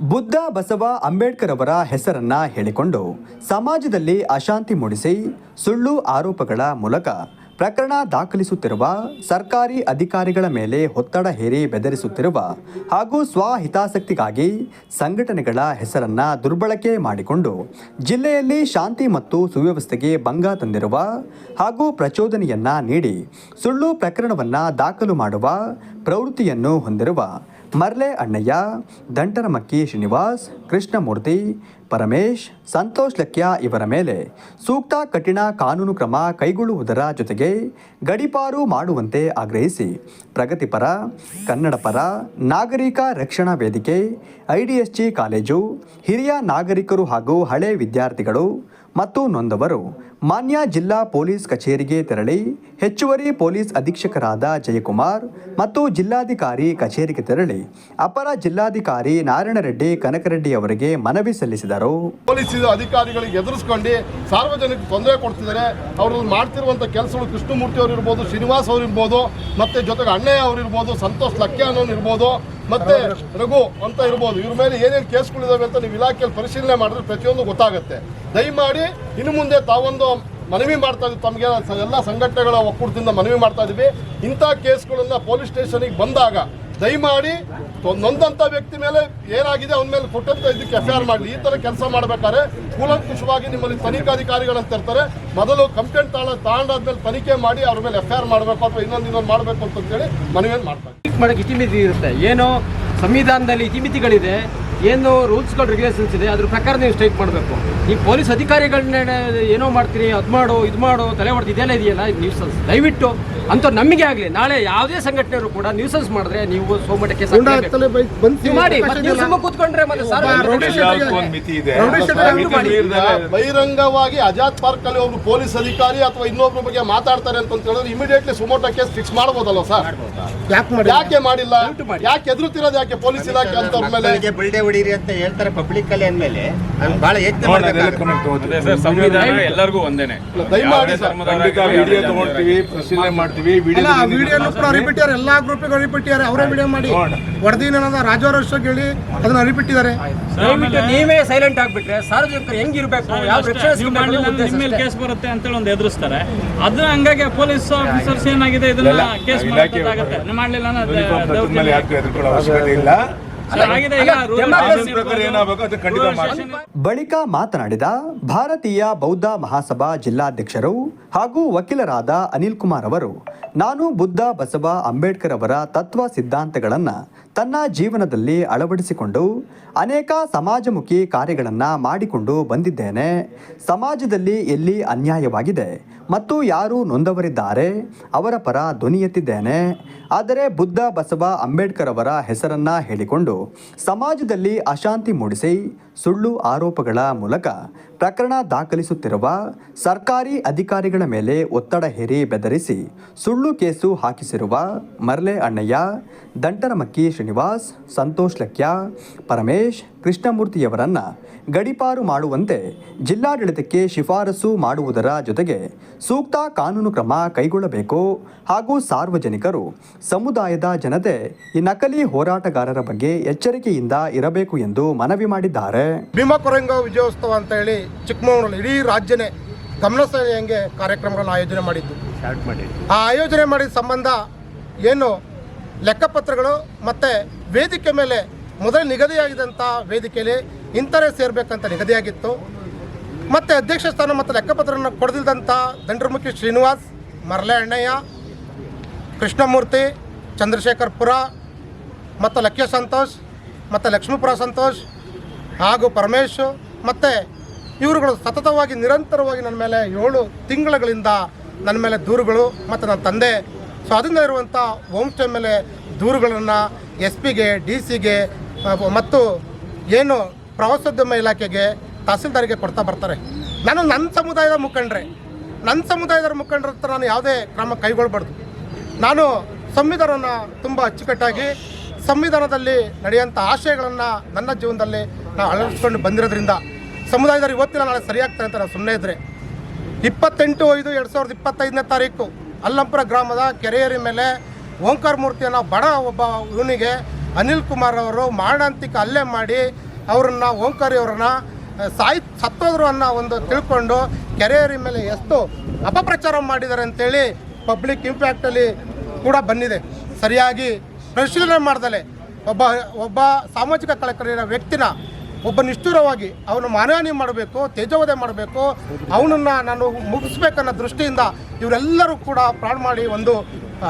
ಬುದ್ಧ ಬಸವ ಅಂಬೇಡ್ಕರ್ ಅವರ ಹೆಸರನ್ನ ಹೇಳಿಕೊಂಡು ಸಮಾಜದಲ್ಲಿ ಅಶಾಂತಿ ಮೂಡಿಸಿ ಸುಳ್ಳು ಆರೋಪಗಳ ಮೂಲಕ ಪ್ರಕರಣ ದಾಖಲಿಸುತ್ತಿರುವ ಸರ್ಕಾರಿ ಅಧಿಕಾರಿಗಳ ಮೇಲೆ ಒತ್ತಡ ಹೇರಿ ಬೆದರಿಸುತ್ತಿರುವ ಹಾಗೂ ಸ್ವಹಿತಾಸಕ್ತಿಗಾಗಿ ಸಂಘಟನೆಗಳ ಹೆಸರನ್ನ ದುರ್ಬಳಕೆ ಮಾಡಿಕೊಂಡು ಜಿಲ್ಲೆಯಲ್ಲಿ ಶಾಂತಿ ಮತ್ತು ಸುವ್ಯವಸ್ಥೆಗೆ ಭಂಗ ತಂದಿರುವ ಹಾಗೂ ಪ್ರಚೋದನೆಯನ್ನ ನೀಡಿ ಸುಳ್ಳು ಪ್ರಕರಣವನ್ನ ದಾಖಲು ಮಾಡುವ ಪ್ರವೃತ್ತಿಯನ್ನು ಹೊಂದಿರುವ ಮರ್ಲೆ ಅಣ್ಣಯ್ಯ ದಂಟರಮಕ್ಕಿ ಶ್ರೀನಿವಾಸ್, ಕೃಷ್ಣಮೂರ್ತಿ, ಪರಮೇಶ್, ಸಂತೋಷ್ ಲಕ್ಯ ಇವರ ಮೇಲೆ ಸೂಕ್ತ ಕಠಿಣ ಕಾನೂನು ಕ್ರಮ ಕೈಗೊಳ್ಳುವುದರ ಜೊತೆಗೆ ಗಡಿಪಾರು ಮಾಡುವಂತೆ ಆಗ್ರಹಿಸಿ ಪ್ರಗತಿಪರ, ಕನ್ನಡಪರ, ನಾಗರಿಕ ರಕ್ಷಣಾ ವೇದಿಕೆ ಐಡಿಎಸ್ಜಿ ಕಾಲೇಜು, ಹಿರಿಯ ನಾಗರಿಕರು ಹಾಗೂ ಹಳೆ ವಿದ್ಯಾರ್ಥಿಗಳು ಮತ್ತು ನೊಂದವರು ಮಾನ್ಯ ಜಿಲ್ಲಾ ಪೊಲೀಸ್ ಕಚೇರಿಗೆ ತೆರಳಿ ಹೆಚ್ಚುವರಿ ಪೊಲೀಸ್ ಅಧೀಕ್ಷಕರಾದ ಜಯಕುಮಾರ್ ಮತ್ತು ಜಿಲ್ಲಾಧಿಕಾರಿ ಕಚೇರಿಗೆ ತೆರಳಿ ಅಪರ ಜಿಲ್ಲಾಧಿಕಾರಿ ನಾರಾಯಣ ರೆಡ್ಡಿ ಕನಕರೆಡ್ಡಿ ಅವರಿಗೆ ಮನವಿ ಸಲ್ಲಿಸಿದರು. ಪೊಲೀಸ್ ಅಧಿಕಾರಿಗಳಿಗೆ ಎದುರಿಸ್ಕೊಂಡು ಸಾರ್ವಜನಿಕ ತೊಂದರೆ ಕೊಡ್ತಿದ್ದಾರೆ. ಅವರು ಮಾಡ್ತಿರುವಂಥ ಕೆಲಸಗಳು ಕೃಷ್ಣಮೂರ್ತಿ ಅವರು ಇರ್ಬೋದು ಶ್ರೀನಿವಾಸ್ ಅವರು ಇರ್ಬೋದು ಮತ್ತೆ ಜೊತೆಗೆ ಅಣ್ಣಯ್ಯ ಅವರು ಇರ್ಬೋದು ಸಂತೋಷ್ ಲಕ್ಯ ಅನ್ನೋನು ಇರ್ಬೋದು, ಮತ್ತೆ ರಘು ಅಂತ ಇರ್ಬೋದು. ಇವ್ರ ಮೇಲೆ ಏನೇನು ಕೇಸ್ಗಳಿದಾವೆ ಅಂತ ನೀವು ಇಲಾಖೆಯಲ್ಲಿ ಪರಿಶೀಲನೆ ಮಾಡಿದ್ರೆ ಪ್ರತಿಯೊಂದು ಗೊತ್ತಾಗುತ್ತೆ. ದಯಮಾಡಿ ಇನ್ನು ಮುಂದೆ ತಾವೊಂದು ಮನವಿ ಮಾಡ್ತಾ ಇದ್ದೀವಿ ತಮಗೆ ಎಲ್ಲ ಸಂಘಟನೆಗಳ ಒಕ್ಕೂಟದಿಂದ ಮನವಿ ಮಾಡ್ತಾ ಇದ್ದೀವಿ ಇಂಥ ಕೇಸ್ಗಳನ್ನ ಪೊಲೀಸ್ ಸ್ಟೇಷನಿಗೆ ಬಂದಾಗ ದಯಮಾಡಿ ನೊಂದಂಥ ವ್ಯಕ್ತಿ ಮೇಲೆ ಏನಾಗಿದೆ ಅವನ ಮೇಲೆ ಕೊಟ್ಟಂತ ಇದಕ್ಕೆ ಎಫ್ ಐ ಮಾಡಲಿ. ಈ ಥರ ಕೆಲಸ ಮಾಡಬೇಕಾದ್ರೆ ಕೂಲಂಕುಷವಾಗಿ ನಿಮ್ಮಲ್ಲಿ ತನಿಖಾಧಿಕಾರಿಗಳಂತ ಇರ್ತಾರೆ. ಮೊದಲು ಕಂಪ್ಲೇಂಟ್ ತಾಳ ತಗೊಂಡಾದ್ಮೇಲೆ ತನಿಖೆ ಮಾಡಿ ಅವ್ರ ಮೇಲೆ ಎಫ್ ಮಾಡಬೇಕು ಅಥವಾ ಇನ್ನೊಂದು ಇನ್ನೊಂದು ಮಾಡಬೇಕು ಅಂತೇಳಿ ಮನವಿಯನ್ನು ಮಾಡ್ತಾರೆ ಮಾಡೋಕ್ಕೆ ಇತಿಮಿತಿ ಇರುತ್ತೆ. ಏನು ಸಂವಿಧಾನದಲ್ಲಿ ಇತಿಮಿತಿಗಳಿದೆ. ಏನು ರೂಲ್ಸ್ಗಳು ರೆಗ್ಯುಲೇಷನ್ಸ್ ಇದೆ ಅದ್ರ ಪ್ರಕಾರ ನೀವು ಸ್ಟ್ರೈಕ್ ಮಾಡಬೇಕು. ಈ ಪೊಲೀಸ್ ಅಧಿಕಾರಿಗಳನ್ನ ಏನೋ ಮಾಡ್ತೀರಿ ಅದು ಮಾಡು ಇದು ಮಾಡು ತಲೆ ಹೊಡೆದು ಇದೆಲ್ಲ ಇದೆಯಲ್ಲ ನ್ಯೂಸನ್ಸ್ ದಯವಿಟ್ಟು ಅಂತ ನಮಗೆ ಆಗಲಿ ನಾಳೆ ಯಾವುದೇ ಸಂಘಟನೆಯವರು ಕೂಡ ನ್ಯೂಸನ್ಸ್ ಮಾಡಿದ್ರೆ ನೀವು ಸೋಮಟಕ್ಕೆ ಮಾಡಿ ನೀವು ಸುಮ್ಮನೆ ಕೂತ್ಕೊಂಡ್ರೆ ಬಹಿರಂಗವಾಗಿ ಅಜಾದ್ ಪಾರ್ಕ್ ಅಲ್ಲಿ ಒಬ್ರು ಪೊಲೀಸ್ ಅಧಿಕಾರಿ ಅಥವಾ ಇನ್ನೊಬ್ರ ಬಗ್ಗೆ ಮಾತಾಡ್ತಾರೆ ಅಂತ ಹೇಳಿದ್ರೆ immediately suo motu case fix ಮಾಡಬಹುದಲ್ಲ sir? ಯಾಕೆ ಮಾಡಿಲ್ಲ? ಯಾಕೆ ಎದುರುತ್ತಿರೋದು ಯಾಕೆ ಪೊಲೀಸ್ ಇಲಾಖೆ ಅಂತ ಮೇಲೆ? ಹೊಡೀರಿ ಅಂತ ಹೇಳ್ತಾರೆ ಪಬ್ಲಿಕ್ ಅಲ್ಲಿ ಅಂದ್ಮೇಲೆ ನಾನು ಬಹಳ ಯತ್ನ. ಅದೇ ಸರ್ ಸಂವಿಧಾನ ಎಲ್ಲರಿಗೂ ಒಂದೇನೆ. ದಯಮಾಡಿ ಸರ್ ಖಂಡಿತ ವಿಡಿಯೋ ತಗೊಳ್ತೀವಿ ಪರಿಶೀಲನೆ ಮಾಡ್ತೀವಿ ವಿಡಿಯೋ ವಿಡಿಯೋನು ಕೂಡ ಎಲ್ಲಾ ಗ್ರೂಪ್ ರಿಪೀಟಿದ್ದಾರೆ ಅವರೇ ವಿಡಿಯೋ ಮಾಡಿ. ವರದಿನ ರಾಜವರ್ಷ ಹೇಳಿ ಅದನ್ನ ರಿಪೀಟಿದ್ದಾರೆ ದಯವಿಟ್ಟು ನೀವೇ ಸೈಲೆಂಟ್ ಆಗ್ಬಿಟ್ರೆ ಸಾರ್ವಜನಿಕರು ಹೆಂಗಿರ್ಬೇಕು ಯಾವ ರಕ್ಷಣೆ ನೀವು ಸಿಗ್ಬೇಕು ನಿಮ್ಮ ಮೇಲೆ ಕೇಸ್ ಬರುತ್ತೆ ಅಂತೇಳಿ ಒಂದು ಎದುರಿಸ್ತಾರೆ. ಅದನ್ನ ಹಂಗಾಗಿ ಪೊಲೀಸ್ ಆಫೀಸರ್ಸ್ ಏನಾಗಿದೆ? ಇದನ್ನ ಕೇಸ್ ಮಾಡ್ಲಿಲ್ಲ ಮಾಡಬೇಕಾಗತ್ತೆ ಮಾಡಲಿಲ್ಲ ಅವಶ್ಯಕತೆ ಇಲ್ಲ. ಬಳಿಕ ಮಾತನಾಡಿದ ಭಾರತೀಯ ಬೌದ್ಧ ಮಹಾಸಭಾ ಜಿಲ್ಲಾಧ್ಯಕ್ಷರು ಹಾಗೂ ವಕೀಲರಾದ ಅನಿಲ್ ಕುಮಾರ್ ಅವರು, ನಾನು ಬುದ್ಧ ಬಸವ ಅಂಬೇಡ್ಕರ್ ಅವರ ತತ್ವ ಸಿದ್ಧಾಂತಗಳನ್ನು ತನ್ನ ಜೀವನದಲ್ಲಿ ಅಳವಡಿಸಿಕೊಂಡು ಅನೇಕ ಸಮಾಜಮುಖಿ ಕಾರ್ಯಗಳನ್ನು ಮಾಡಿಕೊಂಡು ಬಂದಿದ್ದೇನೆ. ಸಮಾಜದಲ್ಲಿ ಎಲ್ಲಿ ಅನ್ಯಾಯವಾಗಿದೆ ಮತ್ತು ಯಾರು ನೊಂದವರಿದ್ದಾರೆ ಅವರ ಪರ ಧ್ವನಿ ಎತ್ತಿದ್ದೇನೆ. ಆದರೆ ಬುದ್ಧ ಬಸವ ಅಂಬೇಡ್ಕರ್ ಅವರ ಹೆಸರನ್ನು ಹೇಳಿಕೊಂಡು ಸಮಾಜದಲ್ಲಿ ಅಶಾಂತಿ ಮೂಡಿಸಿ ಸುಳ್ಳು ಆರೋಪಗಳ ಮೂಲಕ ಪ್ರಕರಣ ದಾಖಲಿಸುತ್ತಿರುವ ಸರ್ಕಾರಿ ಅಧಿಕಾರಿಗಳ ಮೇಲೆ ಒತ್ತಡ ಹೇರಿ ಬೆದರಿಸಿ ಸುಳ್ಳು ಕೇಸು ಹಾಕಿಸಿರುವ ಮರ್ಲೆ ಅಣ್ಣಯ್ಯ ದಂಟರಮಕ್ಕಿ ಶ್ರೀನಿವಾಸ್, ಸಂತೋಷ್ ಲಕ್ಯ ಪರಮೇಶ್ ಕೃಷ್ಣಮೂರ್ತಿಯವರನ್ನ ಗಡಿಪಾರು ಮಾಡುವಂತೆ ಜಿಲ್ಲಾಡಳಿತಕ್ಕೆ ಶಿಫಾರಸು ಮಾಡುವುದರ ಜೊತೆಗೆ ಸೂಕ್ತ ಕಾನೂನು ಕ್ರಮ ಕೈಗೊಳ್ಳಬೇಕು ಹಾಗೂ ಸಾರ್ವಜನಿಕರು ಸಮುದಾಯದ ಜನತೆ ಈ ನಕಲಿ ಹೋರಾಟಗಾರರ ಬಗ್ಗೆ ಎಚ್ಚರಿಕೆಯಿಂದ ಇರಬೇಕು ಎಂದು ಮನವಿ ಮಾಡಿದ್ದಾರೆ. ಭೀಮಕೊರಂಗ ವಿಜಯೋತ್ಸವ ಅಂತ ಹೇಳಿ ಚಿಕ್ಕಮಗಳೂರಲ್ಲಿ ಇಡೀ ರಾಜ್ಯನೇ ಗಮನ ಸೆಳೆಯಂಗೆ ಕಾರ್ಯಕ್ರಮಗಳನ್ನು ಆಯೋಜನೆ ಮಾಡಿದ್ದು. ಆ ಆಯೋಜನೆ ಮಾಡಿದ ಸಂಬಂಧ ಏನು ಲೆಕ್ಕಪತ್ರಗಳು ಮತ್ತು ವೇದಿಕೆ ಮೇಲೆ ಮೊದಲು ನಿಗದಿಯಾಗಿದ್ದಂಥ ವೇದಿಕೆಯಲ್ಲಿ ಇಂಥರೇ ಸೇರಬೇಕಂತ ನಿಗದಿಯಾಗಿತ್ತು. ಮತ್ತು ಅಧ್ಯಕ್ಷ ಸ್ಥಾನ ಮತ್ತು ಲೆಕ್ಕಪತ್ರವನ್ನು ಕೊಡದಿದ್ದಂಥ ದಂಡ್ರಮುಖಿ ಶ್ರೀನಿವಾಸ್ ಮರಳೆ ಅಣ್ಣಯ್ಯ, ಕೃಷ್ಣಮೂರ್ತಿ ಚಂದ್ರಶೇಖರ್ ಪುರ ಮತ್ತು ಲಕ್ಷ್ಯ ಸಂತೋಷ್ ಮತ್ತು ಲಕ್ಷ್ಮೀಪುರ ಸಂತೋಷ್ ಹಾಗೂ ಪರಮೇಶ್ ಮತ್ತು ಇವರುಗಳು ಸತತವಾಗಿ ನಿರಂತರವಾಗಿ ನನ್ನ ಮೇಲೆ ಏಳು ತಿಂಗಳುಗಳಿಂದ ನನ್ನ ಮೇಲೆ ದೂರುಗಳು ಮತ್ತು ನನ್ನ ತಂದೆ ಸ್ವಾಧೀನ ಇರುವಂಥ ಹೋಮ್ ಸ್ಟೇ ಮೇಲೆ ದೂರುಗಳನ್ನು ಎಸ್ ಪಿಗೆ ಡಿ ಸಿಗೆ ಮತ್ತು ಏನು ಪ್ರವಾಸೋದ್ಯಮ ಇಲಾಖೆಗೆ ತಹಸೀಲ್ದಾರಿಗೆ ಕೊಡ್ತಾ ಬರ್ತಾರೆ. ನಾನು ನನ್ನ ಸಮುದಾಯದ ಮುಖಂಡ್ರೆ. ನನ್ನ ಸಮುದಾಯದ ಮುಖಂಡರ ಹತ್ರ ನಾನು ಯಾವುದೇ ಕ್ರಮ ಕೈಗೊಳ್ಬಾರ್ದು. ನಾನು ಸಂವಿಧಾನವನ್ನು ತುಂಬ ಅಚ್ಚುಕಟ್ಟಾಗಿ ಸಂವಿಧಾನದಲ್ಲಿ ನಡೆಯುವಂಥ ಆಶಯಗಳನ್ನು ನನ್ನ ಜೀವನದಲ್ಲಿ ನಾನು ಅಳವಡಿಸ್ಕೊಂಡು ಬಂದಿರೋದ್ರಿಂದ ಸಮುದಾಯದವರು ಇವತ್ತಿನ ನಾಳೆ ಸರಿಯಾಗ್ತಾರೆ ಅಂತ ನಾನು ಸುಮ್ಮನೆ ಇದ್ದರೆ ಇಪ್ಪತ್ತೆಂಟು ಐದು ಎರಡು ಸಾವಿರದ ಇಪ್ಪತ್ತೈದನೇ ತಾರೀಕು ಅಲ್ಲಂಪುರ ಗ್ರಾಮದ ಕೆರೆಯರಿ ಮೇಲೆ ಓಂಕಾರ ಮೂರ್ತಿಯನ್ನು ಬಡ ಒಬ್ಬ ಇವನಿಗೆ ಅನಿಲ್ ಕುಮಾರ್ ಅವರು ಮಾರಣಾಂತಿಕ ಹಲ್ಲೆ ಮಾಡಿ ಅವ್ರನ್ನ, ಓಂಕಾರಿ ಅವ್ರನ್ನ ಸಾಯ್, ಸತ್ತೋದ್ರು ಅನ್ನೋ ಒಂದು ತಿಳ್ಕೊಂಡು ಕೆರೆಯರಿ ಮೇಲೆ ಎಷ್ಟು ಅಪಪ್ರಚಾರ ಮಾಡಿದ್ದಾರೆ ಅಂತೇಳಿ ಪಬ್ಲಿಕ್ ಇಂಪ್ಯಾಕ್ಟಲ್ಲಿ ಕೂಡ ಬಂದಿದೆ. ಸರಿಯಾಗಿ ಪರಿಶೀಲನೆ ಮಾಡ್ದಲೆ. ಒಬ್ಬ ಒಬ್ಬ ಸಾಮಾಜಿಕ ಕಳಕಳಿಯ ವ್ಯಕ್ತಿನ ಒಬ್ಬ ನಿಷ್ಠುರವಾಗಿ ಅವನು ಮಾನಹಾನಿ ಮಾಡಬೇಕು, ತೇಜೋವಧೆ ಮಾಡಬೇಕು, ಅವನನ್ನು ನಾನು ಮುಗಿಸ್ಬೇಕನ್ನೋ ದೃಷ್ಟಿಯಿಂದ ಇವರೆಲ್ಲರೂ ಕೂಡ ಪ್ರಾಣ ಮಾಡಿ ಒಂದು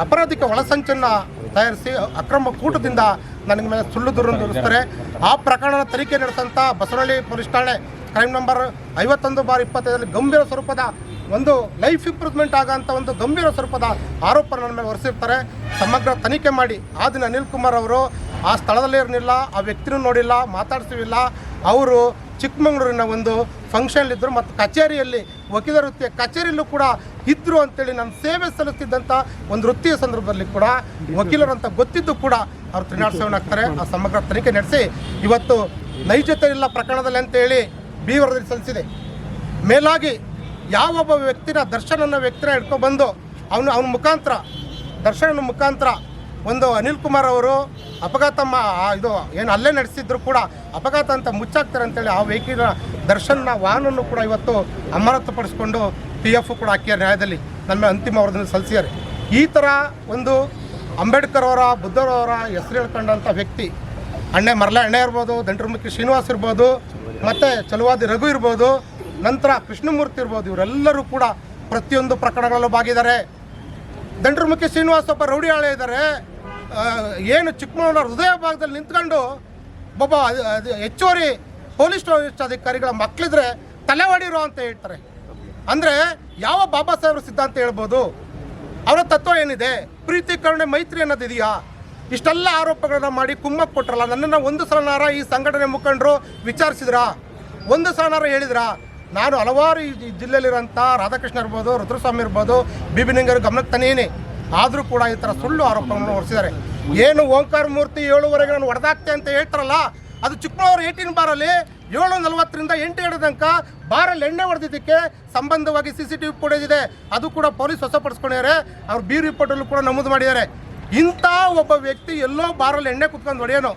ಅಪರಾಧಿಕ ಒಳಸಂಚನ್ನು ತಯಾರಿಸಿ ಅಕ್ರಮ ಕೂಟದಿಂದ ನನಗೆ ಮೇಲೆ ಸುಳ್ಳು ದೂರನ್ನು ತೋರಿಸ್ತಾರೆ. ಆ ಪ್ರಕರಣದ ತನಿಖೆ ನಡೆಸಂತ ಬಸವನಹಳ್ಳಿ ಪೊಲೀಸ್ ಠಾಣೆ ಕ್ರೈಮ್ ನಂಬರ್ ಐವತ್ತೊಂದು ಬಾರ್ ಇಪ್ಪತ್ತೈದರಲ್ಲಿ ಗಂಭೀರ ಸ್ವರೂಪದ ಒಂದು ಲೈಫ್ ಇಂಪ್ರೂವ್ಮೆಂಟ್ ಆಗೋಂಥ ಒಂದು ಗಂಭೀರ ಸ್ವರೂಪದ ಆರೋಪ ನನ್ನ ಮೇಲೆ ಹೊರಿಸಿರ್ತಾರೆ. ಸಮಗ್ರ ತನಿಖೆ ಮಾಡಿ. ಆ ದಿನ ಅನಿಲ್ ಕುಮಾರ್ ಅವರು ಆ ಸ್ಥಳದಲ್ಲಿ ಇರಲಿಲ್ಲ, ಆ ವ್ಯಕ್ತಿನೂ ನೋಡಿಲ್ಲ ಮಾತಾಡ್ಸಿವಿಲ್ಲ ಅವರು ಚಿಕ್ಕಮಗಳೂರಿನ ಒಂದು ಫಂಕ್ಷನ್ಲಿದ್ದರು ಮತ್ತು ಕಚೇರಿಯಲ್ಲಿ ವಕೀಲ ವೃತ್ತಿಯ ಕಚೇರಿಯಲ್ಲೂ ಕೂಡ ಇದ್ದರು ಅಂತೇಳಿ ನಾನು ಸೇವೆ ಸಲ್ಲಿಸ್ತಿದ್ದಂಥ ಒಂದು ವೃತ್ತಿಯ ಸಂದರ್ಭದಲ್ಲಿ ಕೂಡ ವಕೀಲರು ಅಂತ ಗೊತ್ತಿದ್ದು ಕೂಡ ಅವರು ತ್ರಿನಾಳ ಸೇವನಾಗ್ತಾರೆ ಆ ಸಮಗ್ರ ತನಿಖೆ ನಡೆಸಿ ಇವತ್ತು ನೈಜತೆ ಇಲ್ಲ ಪ್ರಕರಣದಲ್ಲಿ ಅಂತೇಳಿ ಬಿ ವರದಿ ಸಲ್ಲಿಸಿದೆ. ಮೇಲಾಗಿ ಯಾವೊಬ್ಬ ವ್ಯಕ್ತಿನ ದರ್ಶನ ಅನ್ನೋ ವ್ಯಕ್ತಿನ ಹಿಡ್ಕೊಬಂದು ಅವನು ಅವನ ಮುಖಾಂತರ ದರ್ಶನ ಮುಖಾಂತರ ಒಂದು ಅನಿಲ್ ಕುಮಾರ್ ಅವರು ಅಪಘಾತ ಇದು ಏನು ಅಲ್ಲೇ ನಡೆಸಿದ್ರು ಕೂಡ ಅಪಘಾತ ಅಂತ ಮುಚ್ಚಾಗ್ತಾರೆ ಅಂತೇಳಿ ಆ ವೆಹಿಕಲ್ ದರ್ಶನ ವಾಹನವನ್ನು ಕೂಡ ಇವತ್ತು ಅಮಾನತುಪಡಿಸ್ಕೊಂಡು ಪಿ ಎಫ್ ಕೂಡ ಹಾಕಿದ್ದಾರೆ ನ್ಯಾಯದಲ್ಲಿ ನಮ್ಮ ಅಂತಿಮ ವರದಿ ಸಲ್ಲಿಸಿದ್ದಾರೆ. ಈ ಥರ ಒಂದು ಅಂಬೇಡ್ಕರ್ ಅವರ ಬುದ್ಧರವರ ಹೆಸರು ಹೇಳ್ಕೊಂಡಂಥ ವ್ಯಕ್ತಿ, ಅಣ್ಣೆ ಮರಳೆ ಅಣ್ಣೆ ಇರ್ಬೋದು ದಂಡ್ರಮುಖಿ ಶ್ರೀನಿವಾಸ್ ಇರ್ಬೋದು, ಮತ್ತು ಚಲುವಾದಿ ರಘು ಇರ್ಬೋದು, ನಂತರ ಕೃಷ್ಣಮೂರ್ತಿ ಇರ್ಬೋದು, ಇವರೆಲ್ಲರೂ ಕೂಡ ಪ್ರತಿಯೊಂದು ಪ್ರಕರಣಗಳಲ್ಲೂ ಭಾಗಿದ್ದಾರೆ. ದಂಡ್ರಮುಖಿ ಶ್ರೀನಿವಾಸ್ ಒಬ್ಬ ರೌಡಿ ಆಳೆ ಇದ್ದಾರೆ. ಏನು ಚಿಕ್ಕಮಗಳೂರ ಹೃದಯ ಭಾಗದಲ್ಲಿ ನಿಂತ್ಕೊಂಡು ಒಬ್ಬ ಹೆಚ್ಚುವರಿ ಪೊಲೀಸ್ ಅಧಿಕಾರಿಗಳ ಮಕ್ಕಳಿದ್ರೆ ತಲೆ ಅಂತ ಹೇಳ್ತಾರೆ. ಅಂದರೆ ಯಾವ ಬಾಬಾ ಸಾಹೇಬ್ರ ಸಿದ್ಧಾಂತ ಹೇಳ್ಬೋದು? ಅವರ ತತ್ವ ಏನಿದೆ? ಪ್ರೀತಿ ಕರುಣೆ ಮೈತ್ರಿ ಅನ್ನೋದು ಇದೆಯಾ? ಇಷ್ಟೆಲ್ಲ ಆರೋಪಗಳನ್ನ ಮಾಡಿ ಕುಮ್ಮಕ್ಕೆ ಕೊಟ್ಟರಲ್ಲ ನನ್ನನ್ನು ಒಂದು ಸಲನಾರ ಈ ಸಂಘಟನೆ ಮುಖಂಡರು ವಿಚಾರಿಸಿದ್ರಾ? ಒಂದು ಸಲನಾರ ಹೇಳಿದ್ರಾ? ನಾನು ಹಲವಾರು ಈ ಜಿಲ್ಲೆಯಲ್ಲಿರೋಂಥ ರಾಧಾಕೃಷ್ಣ ಇರ್ಬೋದು, ರುದ್ರಸ್ವಾಮಿ ಇರ್ಬೋದು ಬಿಬಿನಿಂಗರು ಗಮನಕ್ಕೆ ತನೇನೆ ಆದರೂ ಕೂಡ ಈ ಥರ ಸುಳ್ಳು ಆರೋಪಗಳನ್ನು ಹೊರಿಸಿದ್ದಾರೆ. ಏನು ಓಂಕಾರ ಮೂರ್ತಿ ಏಳುವರೆಗೆ ನಾನು ಹೊಡೆದಾಕ್ತೆ ಅಂತ ಹೇಳ್ತಾರಲ್ಲ, ಅದು ಚಿಕ್ಕಮಗಳೂರು ಏಯ್ಟೀನ್ ಬಾರಲ್ಲಿ ಏಳು ನಲವತ್ತರಿಂದ ಎಂಟು ಎರಡು ತನಕ ಬಾರಲ್ಲಿ ಎಣ್ಣೆ ಹೊಡೆದಿದ್ದಕ್ಕೆ ಸಂಬಂಧವಾಗಿ C C T V footage ಇದೆ. ಅದು ಕೂಡ ಪೊಲೀಸ್ ಹೊಸಪಡಿಸ್ಕೊಂಡಿದ್ದಾರೆ ಅವ್ರು ಬಿ ರಿಪೋರ್ಟಲ್ಲೂ ಕೂಡ ನಮೂದು ಮಾಡಿದ್ದಾರೆ. ಇಂಥ ಒಬ್ಬ ವ್ಯಕ್ತಿ ಎಲ್ಲೋ ಬಾರಲ್ಲಿ ಎಣ್ಣೆ ಕುತ್ಕೊಂಡು ಹೊಡೆಯೋನು.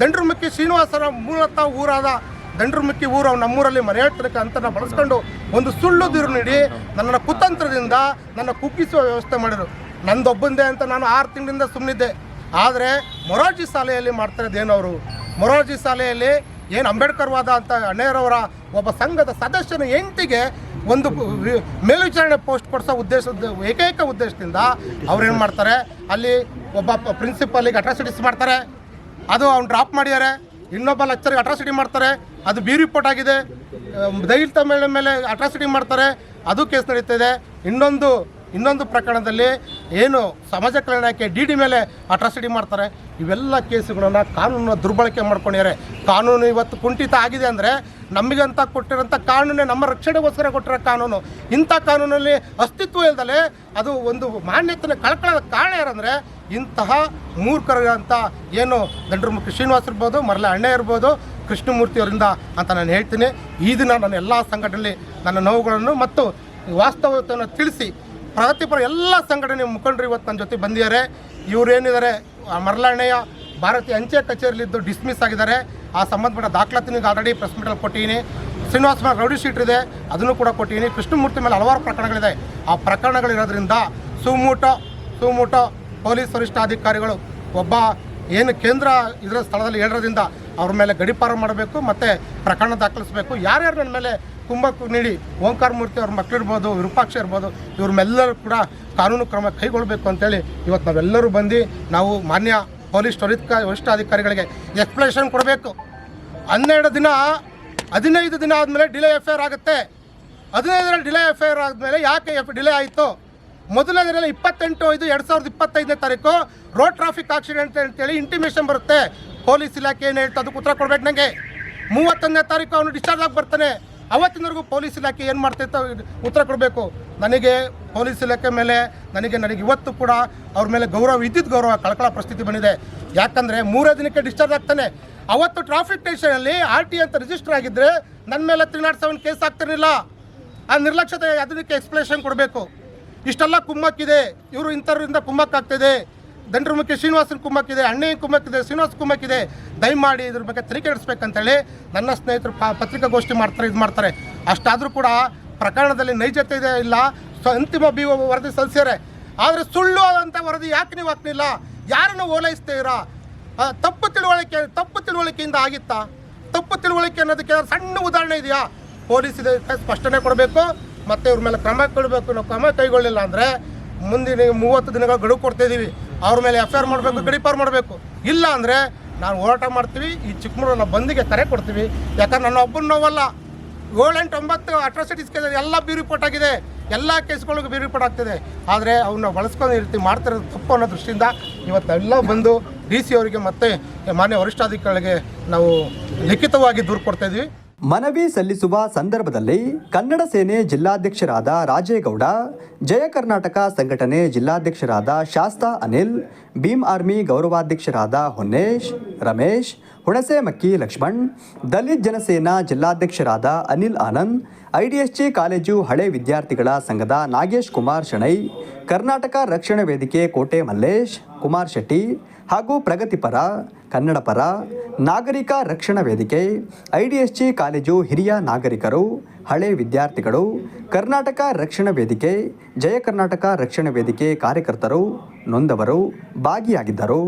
ದಂಡ್ರಮುಖಿ ಶ್ರೀನಿವಾಸರ ಮೂಲತಃ ಊರಾದ ದಂಡ್ರಮುಖಿ ಊರು ಅವ್ರು ನಮ್ಮೂರಲ್ಲಿ ಮನೆಯಾಡ್ತನಕ ಅಂತ ಬಳಸ್ಕೊಂಡು ಒಂದು ಸುಳ್ಳು ದಿರು ನೀಡಿ ನನ್ನನ್ನು ಕುತಂತ್ರದಿಂದ ನನ್ನ ಕುಗ್ಗಿಸುವ ವ್ಯವಸ್ಥೆ ಮಾಡಿದರು. ನಂದೊಬ್ಬಂದೇ ಅಂತ ನಾನು ಆರು ತಿಂಗಳಿಂದ ಸುಮ್ಮನಿದ್ದೆ ಆದರೆ ಮೊರಾರ್ಜಿ ಶಾಲೆಯಲ್ಲಿ ಮಾಡ್ತಾ ಇದ್ದೇನು ಅವರು. ಮೊರಾರ್ಜಿ ಶಾಲೆಯಲ್ಲಿ ಏನು ಅಂಬೇಡ್ಕರ್ವಾದ ಅಂತ ಅಣ್ಣಯ್ಯರವರ ಒಬ್ಬ ಸಂಘದ ಸದಸ್ಯನ ಹೆಂಡತಿಗೆ ಒಂದು ಮೇಲ್ವಿಚಾರಣೆ ಪೋಸ್ಟ್ ಕೊಡಿಸೋ ಉದ್ದೇಶದ ಏಕೈಕ ಉದ್ದೇಶದಿಂದ ಅವ್ರೇನು ಮಾಡ್ತಾರೆ? ಅಲ್ಲಿ ಒಬ್ಬ ಪ್ರಿನ್ಸಿಪಲಿಗೆ ಅಟ್ರಾಸಿಟೀಸ್ ಮಾಡ್ತಾರೆ. ಅದು ಅವ್ನು ಡ್ರಾಪ್ ಮಾಡಿದ್ದಾರೆ. ಇನ್ನೊಬ್ಬ ಲೆಕ್ಚರ್ಗೆ ಅಟ್ರಾಸಿಟಿ ಮಾಡ್ತಾರೆ. ಅದು ಬಿ ರಿಪೋರ್ಟ್ ಆಗಿದೆ. ದೈಹಿಕ ಮೇಲೆ ಮೇಲೆ ಅಟ್ರಾಸಿಟಿ ಮಾಡ್ತಾರೆ. ಅದು ಕೇಸ್ ನಡೀತಿದೆ ಇನ್ನೊಂದು ಇನ್ನೊಂದು ಪ್ರಕರಣದಲ್ಲಿ ಏನು ಸಮಾಜ ಕಲ್ಯಾಣಕ್ಕೆ ಡಿ ಡಿ ಮೇಲೆ ಅಟ್ರಾಸಿಟಿ ಮಾಡ್ತಾರೆ. ಇವೆಲ್ಲ ಕೇಸುಗಳನ್ನು ಕಾನೂನನ್ನ ದುರ್ಬಳಕೆ ಮಾಡ್ಕೊಂಡಿದ್ದಾರೆ. ಕಾನೂನು ಇವತ್ತು ಕುಂಠಿತ ಆಗಿದೆ ಅಂದರೆ ನಮಗಂತ ಕೊಟ್ಟಿರೋಂಥ ಕಾನೂನೇ ನಮ್ಮ ರಕ್ಷಣೆಗೋಸ್ಕರ ಕೊಟ್ಟಿರೋ ಕಾನೂನು. ಇಂಥ ಕಾನೂನಲ್ಲಿ ಅಸ್ತಿತ್ವ ಇಲ್ಲದಲೇ ಅದು ಒಂದು ಮಾನ್ಯತೆನ ಕಳ್ಕೊಳ್ಳೋದ ಕಾರಣ ಯಾರಂದರೆ ಇಂತಹ ಮೂರ್ಖರಂತ ಏನು ದಂಡ್ರಮುಖಿ ಶ್ರೀನಿವಾಸ್ ಇರ್ಬೋದು ಮರಳ ಅಣ್ಣೆ ಇರ್ಬೋದು, ಕೃಷ್ಣಮೂರ್ತಿ ಅವರಿಂದ ಅಂತ ನಾನು ಹೇಳ್ತೀನಿ. ಈ ದಿನ ನನ್ನ ಎಲ್ಲ ಸಂಘಟನೆಯಲ್ಲಿ ನನ್ನ ನೋವುಗಳನ್ನು ಮತ್ತು ವಾಸ್ತವತೆಯನ್ನು ತಿಳಿಸಿ ಪ್ರಗತಿಪರ ಎಲ್ಲ ಸಂಘಟನೆ ಮುಖಂಡರು ಇವತ್ತು ನನ್ನ ಜೊತೆ ಬಂದಿದ್ದಾರೆ. ಇವರೇನಿದ್ದಾರೆ? ಮರಳಣ್ಣೆಯ ಭಾರತೀಯ ಅಂಚೆ ಕಚೇರಿಲಿದ್ದು ಡಿಸ್ಮಿಸ್ ಆಗಿದ್ದಾರೆ. ಆ ಸಂಬಂಧಪಟ್ಟ ದಾಖಲಾತಿನಿಗೆ ಆಲ್ರೆಡಿ ಪ್ರೆಸ್ ಮೀಟಲ್ಲಿ ಕೊಟ್ಟಿದ್ದೀನಿ. ಶ್ರೀನಿವಾಸ ಮೇಲೆ ರೌಡಿ ಶೀಟ್ ಇದೆ, ಅದನ್ನು ಕೂಡ ಕೊಟ್ಟಿದ್ದೀನಿ. ಕೃಷ್ಣಮೂರ್ತಿ ಮೇಲೆ ಹಲವಾರು ಪ್ರಕರಣಗಳಿದೆ. ಆ ಪ್ರಕರಣಗಳಿರೋದ್ರಿಂದ ಸುಮೂಟ ಸುಮೂಟ ಪೊಲೀಸ್ ವರಿಷ್ಠಾಧಿಕಾರಿಗಳು ಒಬ್ಬ ಏನು ಕೇಂದ್ರ ಇದರ ಸ್ಥಳದಲ್ಲಿ ಹೇಳಿರೋದ್ರಿಂದ ಅವ್ರ ಮೇಲೆ ಗಡಿಪಾರ ಮಾಡಬೇಕು, ಮತ್ತು ಪ್ರಕರಣ ದಾಖಲಿಸಬೇಕು. ಯಾರ್ಯಾರು ನನ್ನ ಮೇಲೆ ಕುಂಭಕ್ಕೆ ನೀಡಿ ಓಂಕಾರ ಮೂರ್ತಿ ಅವ್ರ ಮಕ್ಕಳಿರ್ಬೋದು ವಿರೂಪಾಕ್ಷ ಇರ್ಬೋದು ಇವ್ರನ್ನೆಲ್ಲರೂ ಕೂಡ ಕಾನೂನು ಕ್ರಮ ಕೈಗೊಳ್ಳಬೇಕು ಅಂತೇಳಿ ಇವತ್ತು ನಾವೆಲ್ಲರೂ ಬಂದು ನಾವು ಮಾನ್ಯ ಪೊಲೀಸ್ ವರಿಷ್ಠ ಅಧಿಕಾರಿಗಳಿಗೆ ಎಕ್ಸ್ಪ್ಲೇಷನ್ ಕೊಡಬೇಕು. ಹನ್ನೆರಡು ದಿನ, ಹದಿನೈದು ದಿನ ಆದಮೇಲೆ ಡಿಲೇ ಎಫ್ ಐ ಆಗುತ್ತೆ. ಹದಿನೈದರಲ್ಲಿ ಡಿಲೇ ಎಫ್ ಐ ಆರ್ ಆದಮೇಲೆ ಯಾಕೆ ಎಫ್ ಡಿಲೇ ಆಯಿತು? ಮೊದಲನೇ ದಿನ ಇಪ್ಪತ್ತೆಂಟು ಐದು ಎರಡು ಸಾವಿರದ ಇಪ್ಪತ್ತೈದನೇ ತಾರೀಕು ರೋಡ್ ಟ್ರಾಫಿಕ್ ಆಕ್ಸಿಡೆಂಟ್ ಅಂತೇಳಿ ಇಂಟಿಮೇಷನ್ ಬರುತ್ತೆ. ಪೊಲೀಸ್ ಇಲಾಖೆ ಏನು ಹೇಳ್ತಾ ಅದಕ್ಕೆ ಉತ್ತರ ಕೊಡ್ಬೇಕು ನನಗೆ ಮೂವತ್ತೊಂದನೇ ತಾರೀಕು ಅವನು ಡಿಸ್ಚಾರ್ಜ್ ಆಗಿ ಬರ್ತಾನೆ. ಅವತ್ತಿನವರೆಗೂ ಪೊಲೀಸ್ ಇಲಾಖೆ ಏನು ಮಾಡ್ತೈತೋ ಉತ್ತರ ಕೊಡಬೇಕು. ನನಗೆ ಪೊಲೀಸ್ ಇಲಾಖೆ ಮೇಲೆ ನನಗೆ ನನಗೆ ಇವತ್ತು ಕೂಡ ಅವ್ರ ಮೇಲೆ ಗೌರವ ಇದ್ದಿದ್ದು ಗೌರವ ಕಳ್ಕೊಳ್ಳೋ ಪರಿಸ್ಥಿತಿ ಬಂದಿದೆ. ಯಾಕಂದರೆ ಮೂರೇ ದಿನಕ್ಕೆ ಡಿಸ್ಚಾರ್ಜ್ ಆಗ್ತಾನೆ. ಅವತ್ತು ಟ್ರಾಫಿಕ್ ಸ್ಟೇಷನಲ್ಲಿ ಆರ್ ಟಿ ಅಂತ ರಿಜಿಸ್ಟರ್ ಆಗಿದ್ದರೆ ನನ್ನ ಮೇಲೆ ತ್ರೀ ನಾಟ್ ಸೆವೆನ್ ಕೇಸ್ ಆಗ್ತಿರಲಿಲ್ಲ. ಆ ನಿರ್ಲಕ್ಷ್ಯತೆ ಅದಕ್ಕೆ ಎಕ್ಸ್ಪ್ಲೇಷನ್ ಕೊಡಬೇಕು. ಇಷ್ಟೆಲ್ಲ ಕುಮ್ಮಕ್ಕಿದೆ. ಇವರು ಇಂಥವ್ರಿಂದ ಕುಮ್ಮಕ್ಕಾಗ್ತಿದೆ. ದಂಡ್ರಮುಖಿ ಶ್ರೀನಿವಾಸನ ಕುಮ್ಮಕ್ಕಿದೆ, ಅಣ್ಣಯ್ಯ ಕುಮ್ಮಕ್ಕಿದೆ, ಶ್ರೀನಿವಾಸ ಕುಮ್ಮಕ್ಕಿದೆ. ದಯಮಾಡಿ ಇದ್ರ ಬಗ್ಗೆ ತನಿಖೆ ನಡೆಸ್ಬೇಕಂತೇಳಿ ನನ್ನ ಸ್ನೇಹಿತರು ಪತ್ರಿಕಾ ಪತ್ರಿಕಾಗೋಷ್ಠಿ ಮಾಡ್ತಾರೆ, ಇದು ಮಾಡ್ತಾರೆ. ಅಷ್ಟಾದರೂ ಕೂಡ ಪ್ರಕರಣದಲ್ಲಿ ನೈಜತೆ ಇದೆ ಇಲ್ಲ? ಅಂತಿಮ ಬಿ ವರದಿ ಸಲ್ಲಿಸ್ಯಾರೆ ಆದರೆ ಸುಳ್ಳು ಆದಂಥ ವರದಿ ಯಾಕೆ ನೀವು ಹಾಕ್ಲಿಲ್ಲ? ಯಾರನ್ನು ಓಲೈಸ್ತೀರಾ? ತಪ್ಪು ತಿಳುವಳಿಕೆ, ತಪ್ಪು ತಿಳುವಳಿಕೆಯಿಂದ ಆಗಿತ್ತಾ? ತಪ್ಪು ತಿಳುವಳಿಕೆ ಅನ್ನೋದಕ್ಕೆ ಸಣ್ಣ ಉದಾಹರಣೆ ಇದೆಯಾ? ಪೊಲೀಸ್ ಇದಕ್ಕೆ ಸ್ಪಷ್ಟನೆ ಕೊಡಬೇಕು, ಮತ್ತು ಇವ್ರ ಮೇಲೆ ಕ್ರಮ ಕೊಡಬೇಕು ನಾವು ಕ್ರಮ ಕೈಗೊಳ್ಳಿಲ್ಲ ಅಂದರೆ ಮುಂದಿನ ಮೂವತ್ತು ದಿನಗಳ ಗಡುವು ಕೊಡ್ತಾಯಿದ್ದೀವಿ ಅವ್ರ ಮೇಲೆ ಎಫ್ ಆರ್ ಮಾಡಬೇಕು ಗಡಿಪಾರ್ ಮಾಡಬೇಕು. ಇಲ್ಲ ಅಂದರೆ ನಾವು ಹೋರಾಟ ಮಾಡ್ತೀವಿ, ಈ ಚಿಕ್ಕಮಗಳನ್ನ ಬಂದಿಗೆ ಕರೆ ಕೊಡ್ತೀವಿ. ಯಾಕಂದ್ರೆ ನನ್ನ ಒಬ್ಬನ ನೋವಲ್ಲ. ಏಳೆಂಟು ಒಂಬತ್ತು ಅಟ್ರಾಸಿಟೀಸ್ ಕೇಸ್ ಎಲ್ಲ ಬಿ ರಿಪೋರ್ಟ್ ಆಗಿದೆ. ಎಲ್ಲ ಕೇಸ್ಗಳಿಗೂ ಬಿ ರಿಪೋರ್ಟ್ ಆಗ್ತಿದೆ. ಆದರೆ ಅವನ್ನ ಬಳಸ್ಕೊಂಡು ಈ ರೀತಿ ಮಾಡ್ತಿರೋದು ತಪ್ಪು ಅನ್ನೋ ದೃಷ್ಟಿಯಿಂದ ಇವತ್ತೆಲ್ಲ ಬಂದು ಡಿ ಸಿ ಅವರಿಗೆ ಮತ್ತು ಮಾನ್ಯ ವರಿಷ್ಠಾಧಿಕಾರಿಗಳಿಗೆ ನಾವು ಲಿಖಿತವಾಗಿ ದೂರು ಕೊಡ್ತಾ ಇದ್ವಿ. ಮನವಿ ಸಲ್ಲಿಸುವ ಸಂದರ್ಭದಲ್ಲಿ ಕನ್ನಡ ಸೇನೆ ಜಿಲ್ಲಾಧ್ಯಕ್ಷರಾದ ರಾಜೇಗೌಡ ಜಯ ಕರ್ನಾಟಕ ಸಂಘಟನೆ ಜಿಲ್ಲಾಧ್ಯಕ್ಷರಾದ ಶಾಸ್ತಾ ಅನಿಲ್ ಭೀಮ್ ಆರ್ಮಿ ಗೌರವಾಧ್ಯಕ್ಷರಾದ ಹೊನ್ನೇಶ್, ರಮೇಶ್, ಹುಣಸೆ ಮಕ್ಕಿ ಲಕ್ಷ್ಮಣ್, ದಲಿತ್ ಜನಸೇನಾ ಜಿಲ್ಲಾಧ್ಯಕ್ಷರಾದ ಅನಿಲ್ ಆನಂದ್, ಐಡಿಎಸ್ಜಿ ಕಾಲೇಜು ಹಳೆ ವಿದ್ಯಾರ್ಥಿಗಳ ಸಂಘದ ನಾಗೇಶ್ ಕುಮಾರ್ ಶಣೈ, ಕರ್ನಾಟಕ ರಕ್ಷಣಾ ವೇದಿಕೆ ಕೋಟೆ ಮಲ್ಲೇಶ್, ಕುಮಾರ್ ಶೆಟ್ಟಿ ಹಾಗೂ ಪ್ರಗತಿಪರ, ಕನ್ನಡಪರ, ನಾಗರಿಕ ರಕ್ಷಣಾ ವೇದಿಕೆ, ಐಡಿಎಸ್ಜಿ ಕಾಲೇಜು ಹಿರಿಯ ನಾಗರಿಕರು ಹಳೆ ವಿದ್ಯಾರ್ಥಿಗಳು ಕರ್ನಾಟಕ ರಕ್ಷಣಾ ವೇದಿಕೆ ಜಯ ಕರ್ನಾಟಕ ರಕ್ಷಣಾ ವೇದಿಕೆ ಕಾರ್ಯಕರ್ತರು ನೊಂದವರು ಭಾಗಿಯಾಗಿದ್ದರು.